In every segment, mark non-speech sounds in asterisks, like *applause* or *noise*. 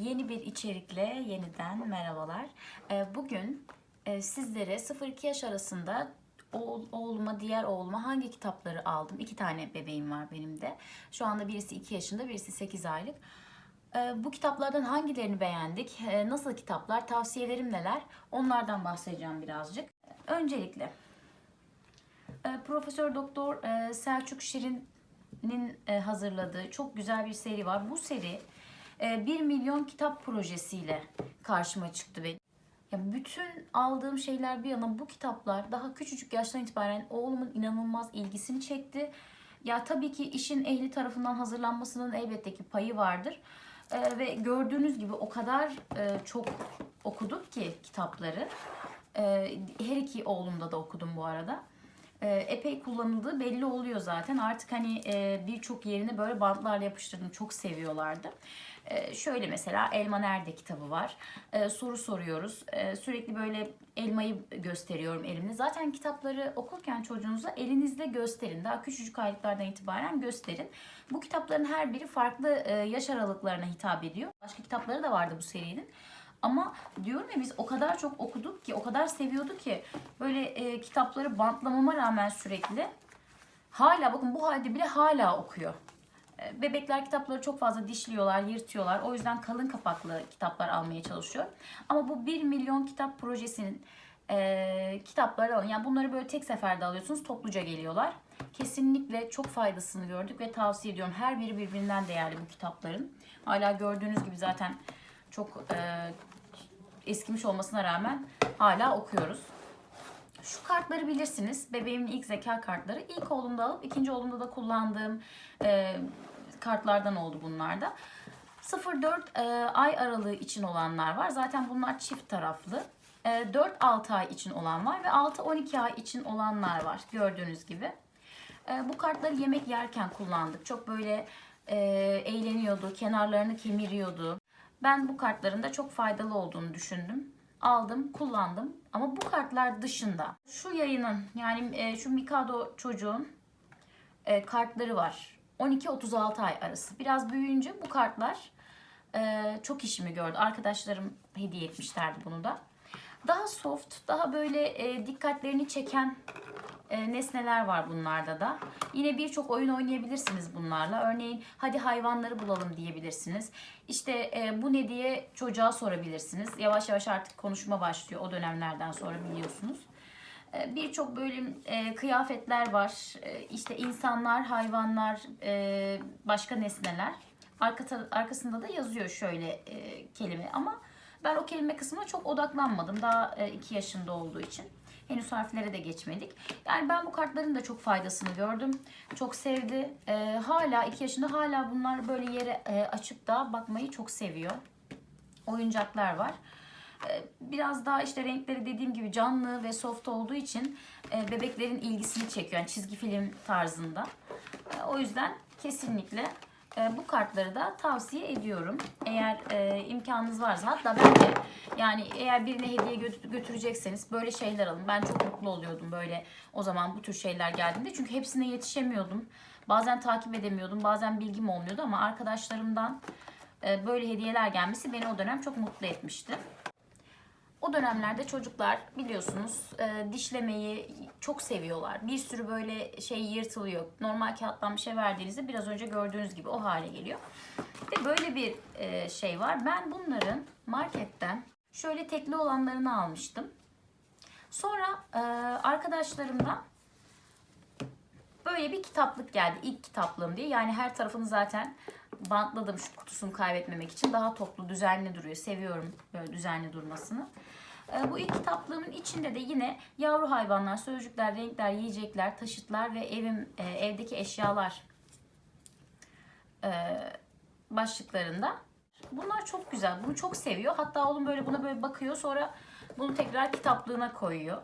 Yeni bir içerikle yeniden merhabalar. Ee, Bugün e, sizlere 0-2 yaş arasında oğluma, diğer oğluma hangi kitapları aldım? İki tane bebeğim var benim de. Şu anda birisi 2 yaşında, birisi 8 aylık. Ee, Bu kitaplardan hangilerini beğendik? Ee, Nasıl kitaplar? Tavsiyelerim neler? Onlardan bahsedeceğim birazcık. Öncelikle e, Profesör Doktor e, Selçuk Şirin'in hazırladığı çok güzel bir seri var. Bu seri e, 1 milyon kitap projesiyle karşıma çıktı ve ya bütün aldığım şeyler bir yana bu kitaplar daha küçücük yaştan itibaren oğlumun inanılmaz ilgisini çekti. Ya tabii ki işin ehli tarafından hazırlanmasının elbette ki payı vardır. E, ve gördüğünüz gibi o kadar e, çok okuduk ki kitapları. E, her iki oğlumda da okudum bu arada e, epey kullanıldığı belli oluyor zaten. Artık hani e, birçok yerine böyle bantlarla yapıştırdım. Çok seviyorlardı. E, şöyle mesela Elma Nerede kitabı var. E, soru soruyoruz. E, sürekli böyle elmayı gösteriyorum elimde. Zaten kitapları okurken çocuğunuza elinizde gösterin. Daha küçücük aylıklardan itibaren gösterin. Bu kitapların her biri farklı e, yaş aralıklarına hitap ediyor. Başka kitapları da vardı bu serinin. Ama diyorum ya biz o kadar çok okuduk ki, o kadar seviyorduk ki böyle e, kitapları bantlamama rağmen sürekli hala bakın bu halde bile hala okuyor. E, bebekler kitapları çok fazla dişliyorlar, yırtıyorlar. O yüzden kalın kapaklı kitaplar almaya çalışıyor. Ama bu 1 milyon kitap projesinin e, kitapları alın. Yani bunları böyle tek seferde alıyorsunuz, topluca geliyorlar. Kesinlikle çok faydasını gördük ve tavsiye ediyorum. Her biri birbirinden değerli bu kitapların. Hala gördüğünüz gibi zaten çok e, eskimiş olmasına rağmen hala okuyoruz. Şu kartları bilirsiniz. Bebeğimin ilk zeka kartları. İlk oğlumda alıp ikinci oğlumda da kullandığım e, kartlardan oldu bunlar da. 0-4 e, ay aralığı için olanlar var. Zaten bunlar çift taraflı. E, 4-6 ay için olan var ve 6-12 ay için olanlar var gördüğünüz gibi. E, bu kartları yemek yerken kullandık. Çok böyle e, eğleniyordu, kenarlarını kemiriyordu. Ben bu kartların da çok faydalı olduğunu düşündüm. Aldım, kullandım. Ama bu kartlar dışında şu yayının yani e, şu Mikado çocuğun e, kartları var. 12-36 ay arası. Biraz büyüyünce bu kartlar e, çok işimi gördü. Arkadaşlarım hediye etmişlerdi bunu da. Daha soft, daha böyle e, dikkatlerini çeken e, nesneler var bunlarda da. Yine birçok oyun oynayabilirsiniz bunlarla. Örneğin hadi hayvanları bulalım diyebilirsiniz. İşte e, bu ne diye çocuğa sorabilirsiniz. Yavaş yavaş artık konuşma başlıyor o dönemlerden sonra biliyorsunuz. E, Birçok bölüm e, kıyafetler var. E, işte insanlar, hayvanlar, e, başka nesneler. Arka arkasında da yazıyor şöyle e, kelime ama ben o kelime kısmına çok odaklanmadım. Daha 2 yaşında olduğu için. Henüz harflere de geçmedik. Yani ben bu kartların da çok faydasını gördüm. Çok sevdi. E, hala 2 yaşında hala bunlar böyle yere e, açıp da bakmayı çok seviyor. Oyuncaklar var. E, Biraz daha işte renkleri dediğim gibi canlı ve soft olduğu için e, bebeklerin ilgisini çekiyor. Yani çizgi film tarzında. E, O yüzden kesinlikle e, bu kartları da tavsiye ediyorum. Eğer e, imkanınız varsa hatta ben de yani eğer birine hediye gö- götürecekseniz böyle şeyler alın. Ben çok mutlu oluyordum böyle o zaman bu tür şeyler geldiğinde. Çünkü hepsine yetişemiyordum. Bazen takip edemiyordum. Bazen bilgim olmuyordu ama arkadaşlarımdan e, böyle hediyeler gelmesi beni o dönem çok mutlu etmişti. O dönemlerde çocuklar biliyorsunuz e, dişlemeyi çok seviyorlar. Bir sürü böyle şey yırtılıyor. Normal kağıttan bir şey verdiğinizde biraz önce gördüğünüz gibi o hale geliyor. Ve böyle bir e, şey var. Ben bunların marketten şöyle tekli olanlarını almıştım. Sonra e, arkadaşlarımdan böyle bir kitaplık geldi. İlk kitaplığım diye. Yani her tarafını zaten bantladım şu kutusunu kaybetmemek için. Daha toplu, düzenli duruyor. Seviyorum böyle düzenli durmasını. Ee, Bu ilk kitaplığımın içinde de yine yavru hayvanlar, sözcükler, renkler, yiyecekler, taşıtlar ve evim e, evdeki eşyalar e, başlıklarında. Bunlar çok güzel. Bunu çok seviyor. Hatta oğlum böyle buna böyle bakıyor. Sonra bunu tekrar kitaplığına koyuyor.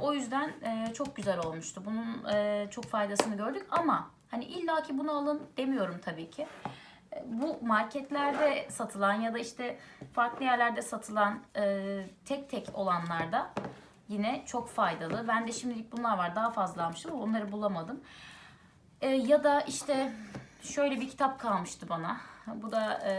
O yüzden e, çok güzel olmuştu. Bunun e, çok faydasını gördük ama hani illaki bunu alın demiyorum tabii ki. E, Bu marketlerde satılan ya da işte farklı yerlerde satılan e, tek tek olanlarda yine çok faydalı. Ben de şimdilik bunlar var. Daha fazla almıştım ama onları bulamadım. E, ya da işte şöyle bir kitap kalmıştı bana. Bu da e,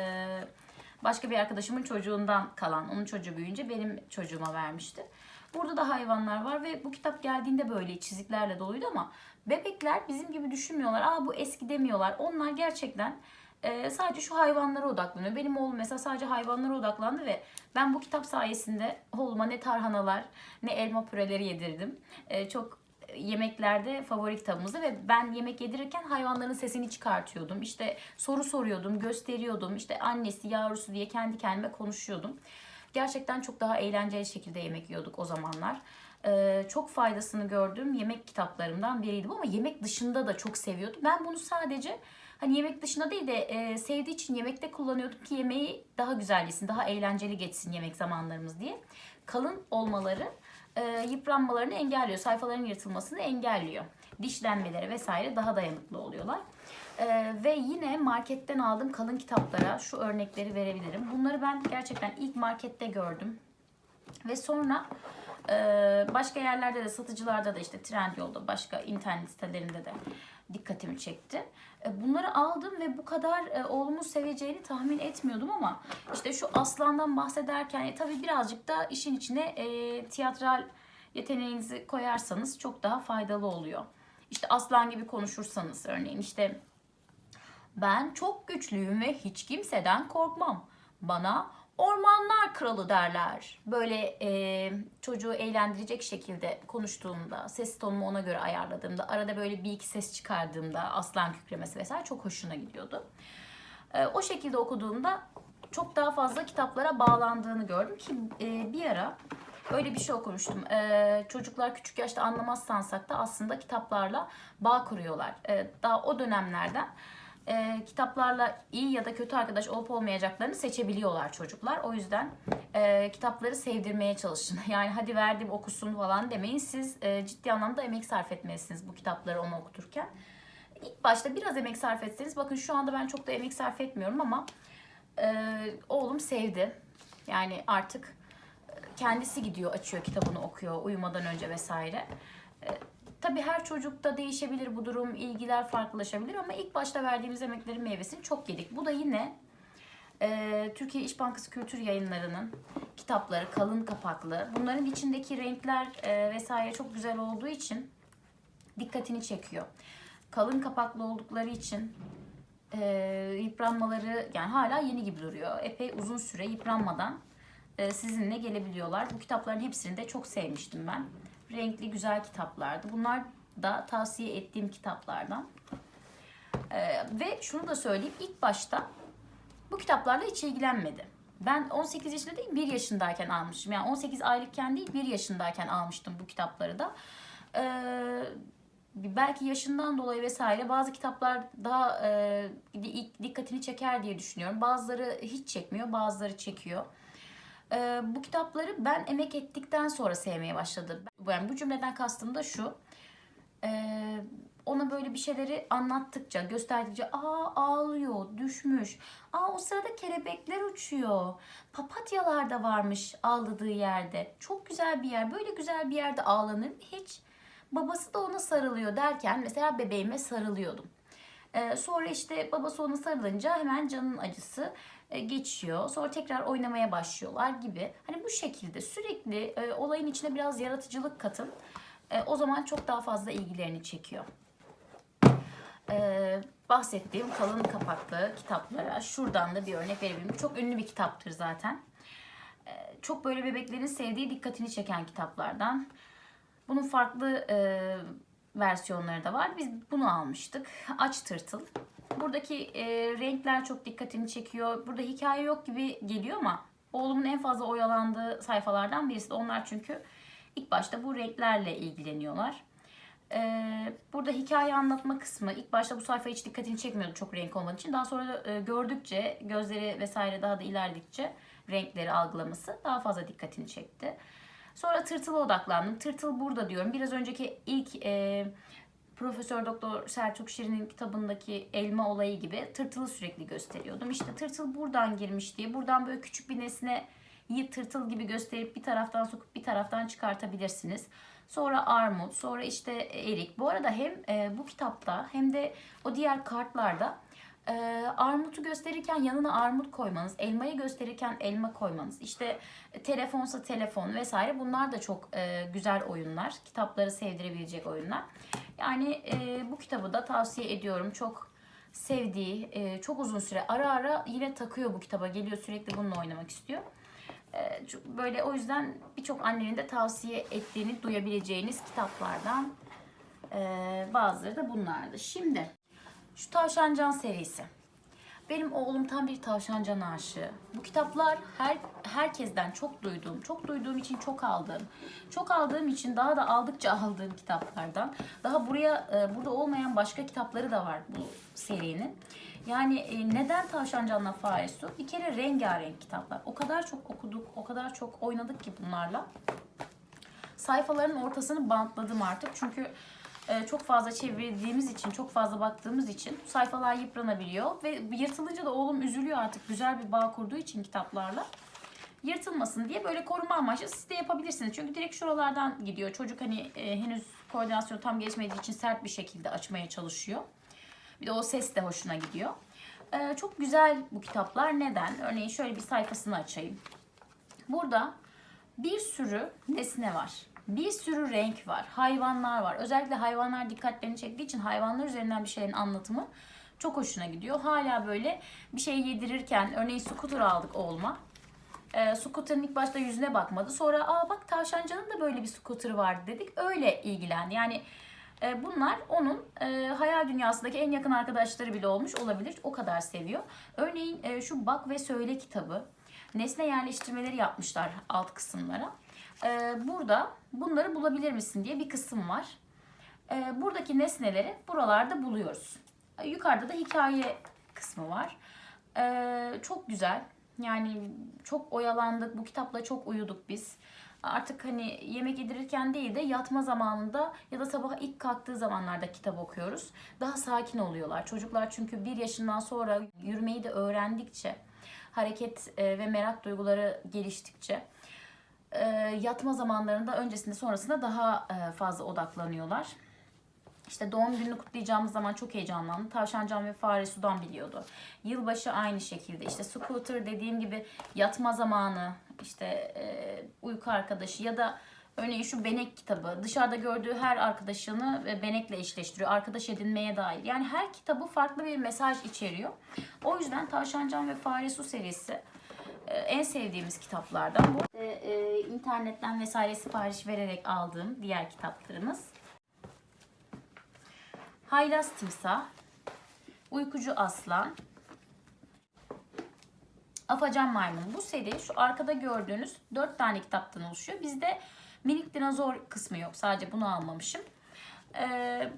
başka bir arkadaşımın çocuğundan kalan, onun çocuğu büyüyünce benim çocuğuma vermişti. Burada da hayvanlar var ve bu kitap geldiğinde böyle çiziklerle doluydu ama bebekler bizim gibi düşünmüyorlar. Aa bu eski demiyorlar. Onlar gerçekten e, sadece şu hayvanlara odaklanıyor. Benim oğlum mesela sadece hayvanlara odaklandı ve ben bu kitap sayesinde oğluma ne tarhanalar ne elma püreleri yedirdim. E, çok yemeklerde favori kitabımızdı ve ben yemek yedirirken hayvanların sesini çıkartıyordum. İşte soru soruyordum, gösteriyordum. İşte annesi, yavrusu diye kendi kendime konuşuyordum. Gerçekten çok daha eğlenceli şekilde yemek yiyorduk o zamanlar. Ee, çok faydasını gördüğüm yemek kitaplarımdan biriydi bu ama yemek dışında da çok seviyordum. Ben bunu sadece hani yemek dışında değil de e, sevdiği için yemekte kullanıyordum ki yemeği daha güzel yesin, daha eğlenceli geçsin yemek zamanlarımız diye. Kalın olmaları e, yıpranmalarını engelliyor, sayfaların yırtılmasını engelliyor. Dişlenmeleri vesaire daha dayanıklı oluyorlar. Ee, ve yine marketten aldığım kalın kitaplara şu örnekleri verebilirim. Bunları ben gerçekten ilk markette gördüm. Ve sonra başka yerlerde de satıcılarda da işte Trendyol'da başka internet sitelerinde de dikkatimi çekti. E, bunları aldım ve bu kadar e, oğlumun seveceğini tahmin etmiyordum ama işte şu aslandan bahsederken e, tabii birazcık da işin içine e, tiyatral yeteneğinizi koyarsanız çok daha faydalı oluyor. İşte aslan gibi konuşursanız örneğin işte ben çok güçlüyüm ve hiç kimseden korkmam. Bana ormanlar kralı derler. Böyle e, çocuğu eğlendirecek şekilde konuştuğumda, ses tonumu ona göre ayarladığımda, arada böyle bir iki ses çıkardığımda, aslan kükremesi vesaire çok hoşuna gidiyordu. E, o şekilde okuduğumda çok daha fazla kitaplara bağlandığını gördüm ki e, bir ara öyle bir şey okumuştum. E, çocuklar küçük yaşta anlamaz sansak da aslında kitaplarla bağ kuruyorlar. E, daha o dönemlerden e, kitaplarla iyi ya da kötü arkadaş olup olmayacaklarını seçebiliyorlar çocuklar. O yüzden e, kitapları sevdirmeye çalışın. *laughs* Yani hadi verdim okusun falan demeyin. Siz e, ciddi anlamda emek sarf etmelisiniz bu kitapları onu okuturken. İlk başta biraz emek sarf etseniz bakın şu anda ben çok da emek sarf etmiyorum ama e, oğlum sevdi. Yani artık kendisi gidiyor açıyor kitabını okuyor uyumadan önce vesaire. E, Tabii her çocukta değişebilir bu durum, ilgiler farklılaşabilir ama ilk başta verdiğimiz emeklerin meyvesini çok yedik. Bu da yine e, Türkiye İş Bankası Kültür Yayınları'nın kitapları kalın kapaklı. Bunların içindeki renkler e, vesaire çok güzel olduğu için dikkatini çekiyor. Kalın kapaklı oldukları için e, yıpranmaları yani hala yeni gibi duruyor. Epey uzun süre yıpranmadan e, sizinle gelebiliyorlar. Bu kitapların hepsini de çok sevmiştim ben renkli güzel kitaplardı. Bunlar da tavsiye ettiğim kitaplardan. Ee, ve şunu da söyleyeyim ilk başta bu kitaplarla hiç ilgilenmedi. Ben 18 yaşında değil 1 yaşındayken almıştım. Yani 18 aylıkken değil 1 yaşındayken almıştım bu kitapları da. Ee, belki yaşından dolayı vesaire bazı kitaplar daha e, dikkatini çeker diye düşünüyorum. Bazıları hiç çekmiyor, bazıları çekiyor e, bu kitapları ben emek ettikten sonra sevmeye başladım. Yani bu cümleden kastım da şu. E, ona böyle bir şeyleri anlattıkça, gösterdikçe aa ağlıyor, düşmüş. Aa o sırada kelebekler uçuyor. Papatyalar da varmış ağladığı yerde. Çok güzel bir yer. Böyle güzel bir yerde ağlanır hiç? Babası da ona sarılıyor derken mesela bebeğime sarılıyordum. Ee, sonra işte babası ona sarılınca hemen canın acısı geçiyor. Sonra tekrar oynamaya başlıyorlar gibi. Hani bu şekilde sürekli e, olayın içine biraz yaratıcılık katın. E, o zaman çok daha fazla ilgilerini çekiyor. E, bahsettiğim kalın kapaklı kitaplara şuradan da bir örnek verebilirim. Çok ünlü bir kitaptır zaten. E, çok böyle bebeklerin sevdiği dikkatini çeken kitaplardan. Bunun farklı e, versiyonları da var. Biz bunu almıştık. Aç Tırtıl. Buradaki e, renkler çok dikkatimi çekiyor. Burada hikaye yok gibi geliyor ama oğlumun en fazla oyalandığı sayfalardan birisi onlar çünkü ilk başta bu renklerle ilgileniyorlar. Ee, burada hikaye anlatma kısmı ilk başta bu sayfa hiç dikkatini çekmiyordu çok renk olmadığı için. Daha sonra e, gördükçe gözleri vesaire daha da ilerledikçe renkleri algılaması daha fazla dikkatini çekti. Sonra tırtıla odaklandım. Tırtıl burada diyorum. Biraz önceki ilk e, Profesör Doktor Selçuk Şirin'in kitabındaki elma olayı gibi tırtılı sürekli gösteriyordum. İşte tırtıl buradan girmiş diye buradan böyle küçük bir nesne tırtıl gibi gösterip bir taraftan sokup bir taraftan çıkartabilirsiniz. Sonra armut, sonra işte erik. Bu arada hem e, bu kitapta hem de o diğer kartlarda Ee, armutu gösterirken yanına armut koymanız, elmayı gösterirken elma koymanız, işte e, telefonsa telefon vesaire bunlar da çok e, güzel oyunlar. Kitapları sevdirebilecek oyunlar. Yani e, bu kitabı da tavsiye ediyorum. Çok sevdiği, e, çok uzun süre ara ara yine takıyor bu kitaba. Geliyor sürekli bununla oynamak istiyor. E, böyle o yüzden birçok annenin de tavsiye ettiğini duyabileceğiniz kitaplardan e, bazıları da bunlardı. Şimdi şu Tavşancan serisi. Benim oğlum tam bir Tavşancan aşığı. Bu kitaplar her herkesten çok duyduğum, çok duyduğum için çok aldığım, çok aldığım için daha da aldıkça aldığım kitaplardan. Daha buraya e, burada olmayan başka kitapları da var bu serinin. Yani e, neden Tavşancan'la Fare Su? Bir kere rengarenk kitaplar. O kadar çok okuduk, o kadar çok oynadık ki bunlarla sayfaların ortasını bantladım artık. Çünkü çok fazla çevirdiğimiz için, çok fazla baktığımız için sayfalar yıpranabiliyor. Ve yırtılınca da oğlum üzülüyor artık. Güzel bir bağ kurduğu için kitaplarla. Yırtılmasın diye böyle koruma amaçlı siz de yapabilirsiniz. Çünkü direkt şuralardan gidiyor. Çocuk hani e, henüz koordinasyon tam geçmediği için sert bir şekilde açmaya çalışıyor. Bir de o ses de hoşuna gidiyor. E, çok güzel bu kitaplar. Neden? Örneğin şöyle bir sayfasını açayım. Burada bir sürü nesne var. Bir sürü renk var. Hayvanlar var. Özellikle hayvanlar dikkatlerini çektiği için hayvanlar üzerinden bir şeylerin anlatımı çok hoşuna gidiyor. Hala böyle bir şey yedirirken örneğin scooter aldık oğluma. E, scooter'ın ilk başta yüzüne bakmadı. Sonra aa bak tavşancanın da böyle bir scooter vardı dedik. Öyle ilgilendi. Yani e, bunlar onun e, hayal dünyasındaki en yakın arkadaşları bile olmuş olabilir. O kadar seviyor. Örneğin e, şu Bak ve Söyle kitabı. Nesne yerleştirmeleri yapmışlar alt kısımlara. E, burada bunları bulabilir misin diye bir kısım var. E, buradaki nesneleri buralarda buluyoruz. E, yukarıda da hikaye kısmı var. E, çok güzel. Yani çok oyalandık. Bu kitapla çok uyuduk biz. Artık hani yemek yedirirken değil de yatma zamanında ya da sabah ilk kalktığı zamanlarda kitap okuyoruz. Daha sakin oluyorlar. Çocuklar çünkü bir yaşından sonra yürümeyi de öğrendikçe, hareket e, ve merak duyguları geliştikçe e, yatma zamanlarında öncesinde sonrasında daha e, fazla odaklanıyorlar. İşte doğum gününü kutlayacağımız zaman çok heyecanlandı. Tavşancan ve Fare Sudan biliyordu. Yılbaşı aynı şekilde. İşte scooter dediğim gibi yatma zamanı, işte uyku arkadaşı ya da örneğin şu benek kitabı. Dışarıda gördüğü her arkadaşını e, benekle eşleştiriyor. Arkadaş edinmeye dair. Yani her kitabı farklı bir mesaj içeriyor. O yüzden Tavşancan ve Fare Su serisi e, en sevdiğimiz kitaplardan. Bu e, e, internetten vesaire sipariş vererek aldığım diğer kitaplarımız. Haylaz Timsah, Uykucu Aslan, Afacan Maymun. Bu seri şu arkada gördüğünüz dört tane kitaptan oluşuyor. Bizde minik dinozor kısmı yok. Sadece bunu almamışım. Ee,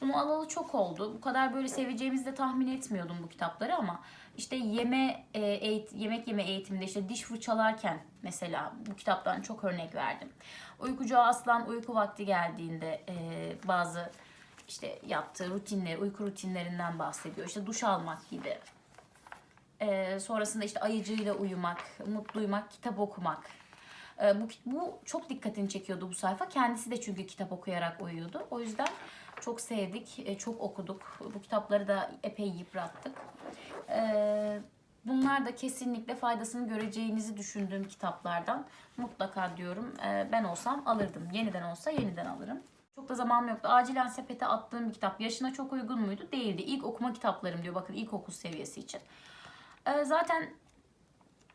bunu alalı çok oldu. Bu kadar böyle seveceğimizi de tahmin etmiyordum bu kitapları ama işte yeme e, eğit, yemek yeme eğitiminde işte diş fırçalarken mesela bu kitaptan çok örnek verdim. Uykucu Aslan uyku vakti geldiğinde e, bazı işte yaptığı rutinleri, uyku rutinlerinden bahsediyor. İşte duş almak gibi. Ee, sonrasında işte ayıcıyla uyumak, mutlu uyumak, kitap okumak. Ee, bu, bu çok dikkatini çekiyordu bu sayfa. Kendisi de çünkü kitap okuyarak uyuyordu. O yüzden çok sevdik, e, çok okuduk. Bu kitapları da epey yıprattık. Ee, bunlar da kesinlikle faydasını göreceğinizi düşündüğüm kitaplardan. Mutlaka diyorum e, ben olsam alırdım. Yeniden olsa yeniden alırım. Çok da zamanım yoktu. Acilen sepete attığım bir kitap. Yaşına çok uygun muydu? Değildi. İlk okuma kitaplarım diyor. Bakın ilkokul seviyesi için. Ee, zaten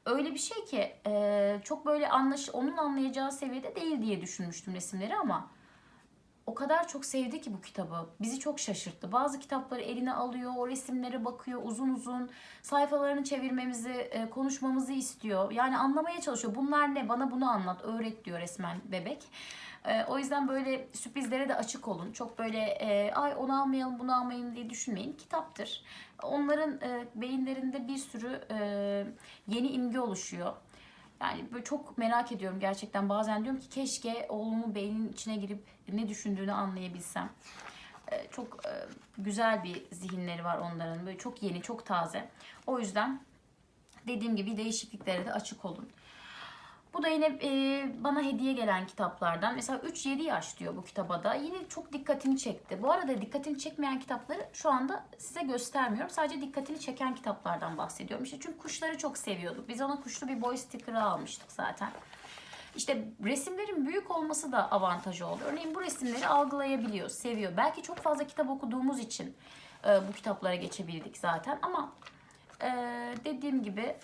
öyle bir şey ki e, çok böyle anlaş onun anlayacağı seviyede değil diye düşünmüştüm resimleri ama o kadar çok sevdi ki bu kitabı. Bizi çok şaşırttı. Bazı kitapları eline alıyor, o resimlere bakıyor uzun uzun. Sayfalarını çevirmemizi, e, konuşmamızı istiyor. Yani anlamaya çalışıyor. Bunlar ne? Bana bunu anlat, öğret diyor resmen bebek. E, o yüzden böyle sürprizlere de açık olun. Çok böyle e, ay onu almayalım, bunu almayalım diye düşünmeyin. Kitaptır. Onların beyinlerinde bir sürü yeni imge oluşuyor. Yani böyle çok merak ediyorum gerçekten. Bazen diyorum ki keşke oğlumun beyninin içine girip ne düşündüğünü anlayabilsem. Ee, çok e, güzel bir zihinleri var onların. Böyle çok yeni, çok taze. O yüzden dediğim gibi değişikliklere de açık olun. Bu da yine e, bana hediye gelen kitaplardan. Mesela 3-7 yaş diyor bu kitaba da. Yine çok dikkatimi çekti. Bu arada dikkatini çekmeyen kitapları şu anda size göstermiyorum. Sadece dikkatini çeken kitaplardan bahsediyorum. İşte çünkü kuşları çok seviyorduk. Biz ona kuşlu bir boy sticker'ı almıştık zaten. İşte resimlerin büyük olması da avantajı oldu. Örneğin bu resimleri algılayabiliyor, seviyor. Belki çok fazla kitap okuduğumuz için e, bu kitaplara geçebildik zaten. Ama e, dediğim gibi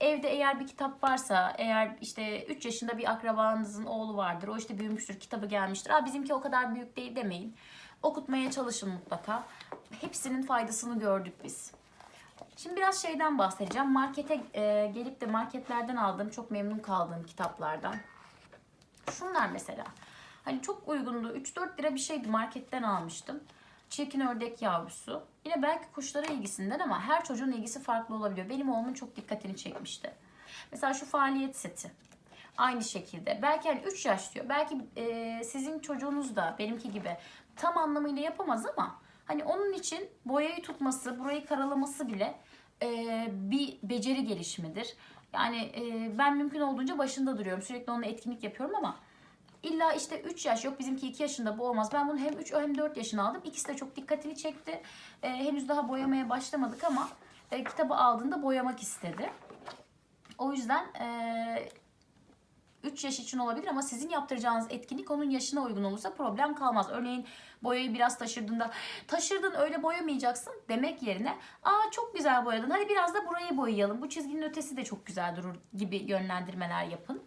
evde eğer bir kitap varsa, eğer işte 3 yaşında bir akrabanızın oğlu vardır, o işte büyümüştür, kitabı gelmiştir. Aa bizimki o kadar büyük değil demeyin. Okutmaya çalışın mutlaka. Hepsinin faydasını gördük biz. Şimdi biraz şeyden bahsedeceğim. Markete e, gelip de marketlerden aldığım, çok memnun kaldığım kitaplardan. Şunlar mesela. Hani çok uygundu. 3-4 lira bir şeydi marketten almıştım. Çirkin ördek yavrusu. Yine belki kuşlara ilgisinden ama her çocuğun ilgisi farklı olabiliyor. Benim oğlumun çok dikkatini çekmişti. Mesela şu faaliyet seti. Aynı şekilde. Belki hani 3 yaş diyor. Belki e, sizin çocuğunuz da benimki gibi tam anlamıyla yapamaz ama hani onun için boyayı tutması, burayı karalaması bile e, bir beceri gelişimidir. Yani e, ben mümkün olduğunca başında duruyorum. Sürekli onunla etkinlik yapıyorum ama İlla işte 3 yaş yok bizimki 2 yaşında bu olmaz. Ben bunu hem 3 hem 4 yaşına aldım. İkisi de çok dikkatini çekti. Ee, henüz daha boyamaya başlamadık ama e, kitabı aldığında boyamak istedi. O yüzden e, 3 yaş için olabilir ama sizin yaptıracağınız etkinlik onun yaşına uygun olursa problem kalmaz. Örneğin boyayı biraz taşırdığında taşırdın öyle boyamayacaksın demek yerine aa çok güzel boyadın hadi biraz da burayı boyayalım bu çizginin ötesi de çok güzel durur gibi yönlendirmeler yapın.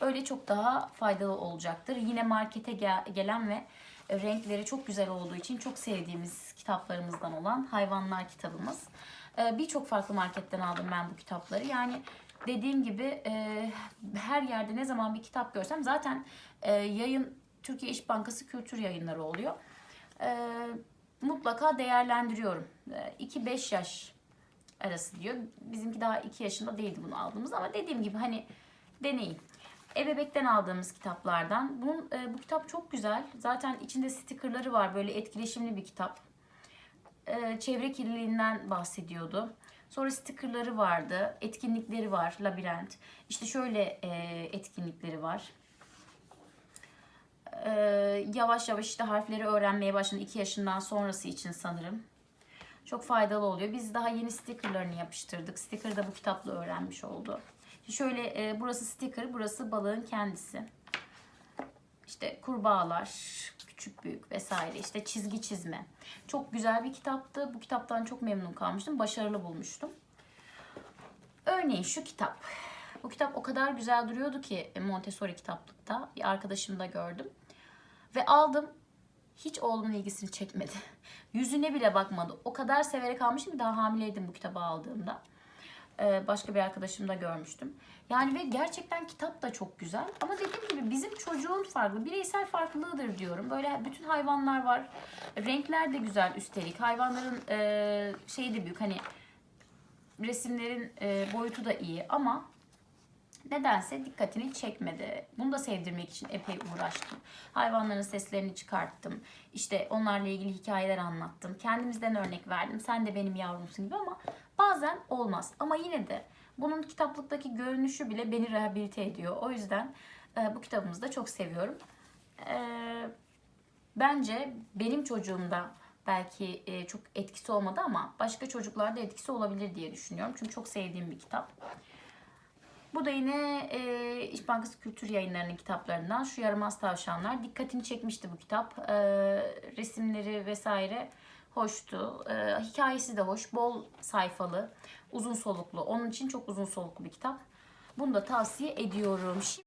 Öyle çok daha faydalı olacaktır. Yine markete gel- gelen ve renkleri çok güzel olduğu için çok sevdiğimiz kitaplarımızdan olan Hayvanlar kitabımız. Ee, Birçok farklı marketten aldım ben bu kitapları. Yani dediğim gibi e, her yerde ne zaman bir kitap görsem zaten e, yayın Türkiye İş Bankası kültür yayınları oluyor. E, Mutlaka değerlendiriyorum. 2-5 yaş arası diyor. Bizimki daha 2 yaşında değildi bunu aldığımız ama dediğim gibi hani deneyin. Ebebek'ten aldığımız kitaplardan. Bunun, e, bu kitap çok güzel. Zaten içinde stikerleri var. Böyle etkileşimli bir kitap. E, çevre kirliliğinden bahsediyordu. Sonra stikerleri vardı. Etkinlikleri var. Labirent. İşte şöyle e, etkinlikleri var. E, yavaş yavaş işte harfleri öğrenmeye başladı. 2 yaşından sonrası için sanırım. Çok faydalı oluyor. Biz daha yeni stikerlerini yapıştırdık. Sticker da bu kitapla öğrenmiş oldu. Şöyle e, burası sticker, burası balığın kendisi. İşte kurbağalar, küçük büyük vesaire işte çizgi çizme. Çok güzel bir kitaptı. Bu kitaptan çok memnun kalmıştım. Başarılı bulmuştum. Örneğin şu kitap. Bu kitap o kadar güzel duruyordu ki Montessori kitaplıkta. Bir arkadaşımda gördüm. Ve aldım. Hiç oğlumun ilgisini çekmedi. *laughs* Yüzüne bile bakmadı. O kadar severek almışım ki daha hamileydim bu kitabı aldığımda. Ee, başka bir arkadaşımda görmüştüm. Yani ve gerçekten kitap da çok güzel. Ama dediğim gibi bizim çocuğun farklı, bireysel farklılığıdır diyorum. Böyle bütün hayvanlar var. Renkler de güzel üstelik. Hayvanların e, şeyi de büyük. Hani resimlerin e, boyutu da iyi ama nedense dikkatini çekmedi. Bunu da sevdirmek için epey uğraştım. Hayvanların seslerini çıkarttım. İşte onlarla ilgili hikayeler anlattım. Kendimizden örnek verdim. Sen de benim yavrumsun gibi ama bazen olmaz. Ama yine de bunun kitaplıktaki görünüşü bile beni rehabilite ediyor. O yüzden e, bu kitabımızı da çok seviyorum. E, bence benim çocuğumda belki e, çok etkisi olmadı ama başka çocuklarda etkisi olabilir diye düşünüyorum. Çünkü çok sevdiğim bir kitap. Bu da yine e, İş Bankası Kültür Yayınları'nın kitaplarından. Şu Yaramaz Tavşanlar. Dikkatini çekmişti bu kitap. E, resimleri vesaire hoştu. E, hikayesi de hoş. Bol sayfalı, uzun soluklu. Onun için çok uzun soluklu bir kitap. Bunu da tavsiye ediyorum. Şimdi